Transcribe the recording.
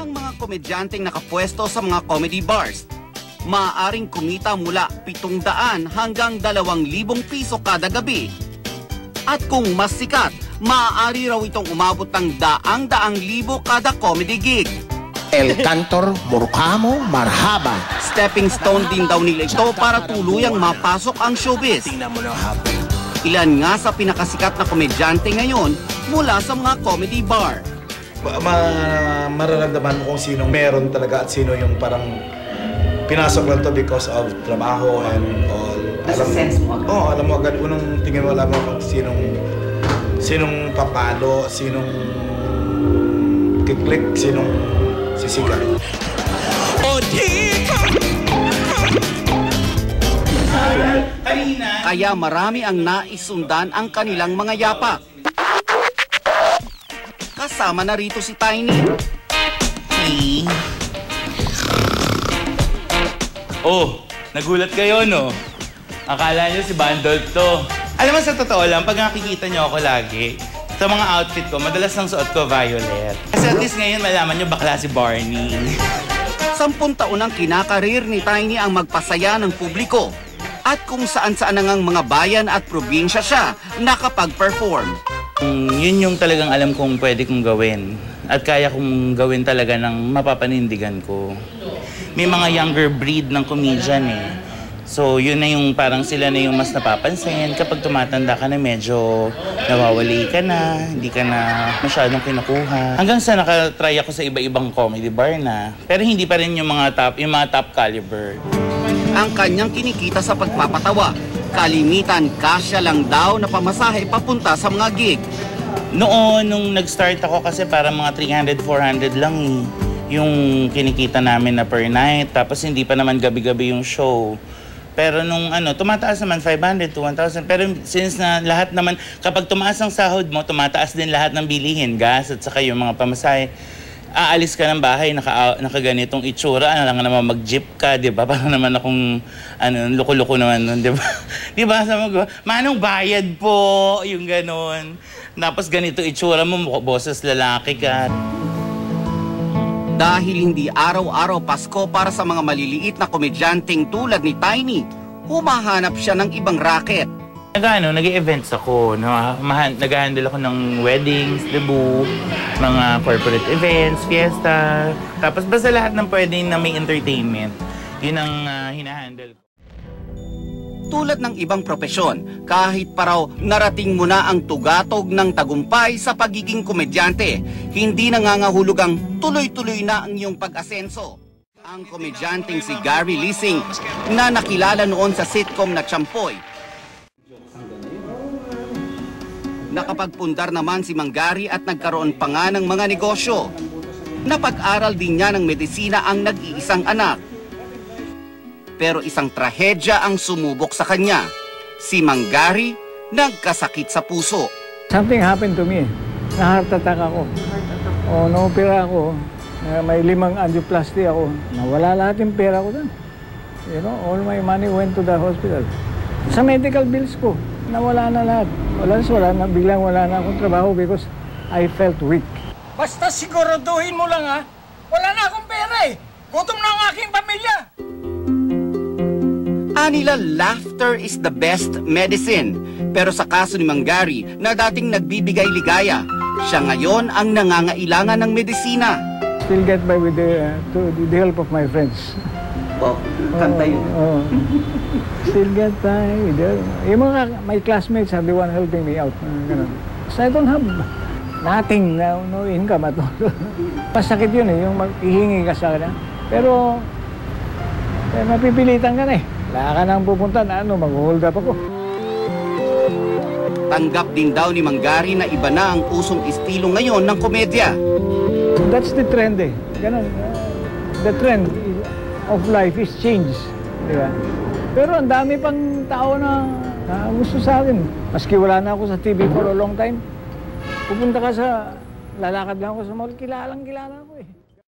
Ang mga komedyanteng nakapwesto sa mga comedy bars, maaaring kumita mula 700 hanggang 2,000 piso kada gabi. At kung mas sikat, maaari raw itong umabot ng daang-daang libo kada comedy gig. El Cantor Murkamo Marhaba. Stepping stone din daw nila ito para tuluyang mapasok ang showbiz. Ilan nga sa pinakasikat na komedyante ngayon mula sa mga comedy bar. Ma- ma- mararamdaman mo kung sinong meron talaga at sino yung parang pinasok lang to because of trabaho and all. Nasa sense mo agad. Oo, alam mo agad. Unang tingin mo, alam mo kung sinong sinong papalo, sinong kiklik, sinong sisikat. Kaya marami ang naisundan ang kanilang mga yapak. Kasama na rito si Tiny. Oh, nagulat kayo, no? Akala nyo si Bandol to. Alam mo, sa totoo lang, pag nakikita nyo ako lagi, sa mga outfit ko, madalas ang suot ko violet. Kasi at least ngayon malaman nyo bakla si Barney. Sampun taon ang kinakarir ni Tiny ang magpasaya ng publiko. At kung saan-saan ngang mga bayan at probinsya siya nakapag-perform. Mm, yun yung talagang alam kong pwede kong gawin. At kaya kong gawin talaga ng mapapanindigan ko. May mga younger breed ng comedian eh. So yun na yung parang sila na yung mas napapansin. Kapag tumatanda ka na medyo nawawali ka na, hindi ka na masyadong kinukuha. Hanggang sa nakatry ako sa iba-ibang comedy bar na. Pero hindi pa rin yung mga top, yung mga top caliber. Ang kanyang kinikita sa pagpapatawa. Kalimitan kasya lang daw na pamasahe papunta sa mga gig. Noon, nung nag-start ako kasi para mga 300, 400 lang eh. Yung kinikita namin na per night. Tapos hindi pa naman gabi-gabi yung show. Pero nung ano, tumataas naman 500 to 1,000. Pero since na lahat naman, kapag tumaas ang sahod mo, tumataas din lahat ng bilihin, gas at saka yung mga pamasahe. Aalis ka ng bahay, naka, nakaganitong itsura, ano lang naman mag-jeep ka, di ba? Para naman akong, ano, loko-loko naman nun, di ba? di ba? Sabi ko, manong bayad po, yung ganon. Tapos ganito itsura mo, boses lalaki ka. Dahil hindi araw-araw Pasko para sa mga maliliit na komedyanteng tulad ni Tiny, humahanap siya ng ibang racket. Nag-ano, nag-events ako. No? Nag-handle ako ng weddings, debut, mga corporate events, fiesta. Tapos basta lahat ng pwedeng na may entertainment. Yun ang ah, hinahandle ko. Tulad ng ibang propesyon, kahit pa raw narating mo na ang tugatog ng tagumpay sa pagiging komedyante, hindi nangangahulog ang tuloy-tuloy na ang iyong pag-asenso. Ang komedyanteng si Gary Lising na nakilala noon sa sitcom na Champoy. Nakapagpundar naman si Manggari at nagkaroon pa nga ng mga negosyo. Napag-aral din niya ng medisina ang nag-iisang anak pero isang trahedya ang sumubok sa kanya. Si Manggari nagkasakit sa puso. Something happened to me. Na-heart attack ako. O, na-opera ako. May limang angioplasty ako. Nawala lahat yung pera ko doon. You know, all my money went to the hospital. Sa medical bills ko, nawala na lahat. Wala, wala na, biglang wala na akong trabaho because I felt weak. Basta siguraduhin mo lang ha, wala na akong pera eh. Gutom na ang aking pamilya. Anila, laughter is the best medicine. Pero sa kaso ni Manggari na dating nagbibigay ligaya, siya ngayon ang nangangailangan ng medisina. Still get by with the, to, the help of my friends. Oh, kanta yun. Oo. Still get the, yung mga, my classmates are the one helping me out. Ganun. So I don't have nothing, no, no income at all. Pasakit yun eh, yung maghihingi ka sa kanya. Pero, eh, mapipilitan ka na eh. Wala ka nang pupunta na ano, mag-hold up ako. Tanggap din daw ni Manggari na iba na ang usong estilo ngayon ng komedya. That's the trend eh. Ganun. the trend of life is change. Di ba? Pero ang dami pang tao na, na gusto sa akin. Maski wala na ako sa TV for a long time. Pupunta ka sa, lalakad lang ako sa mall, kilalang kilala ko eh.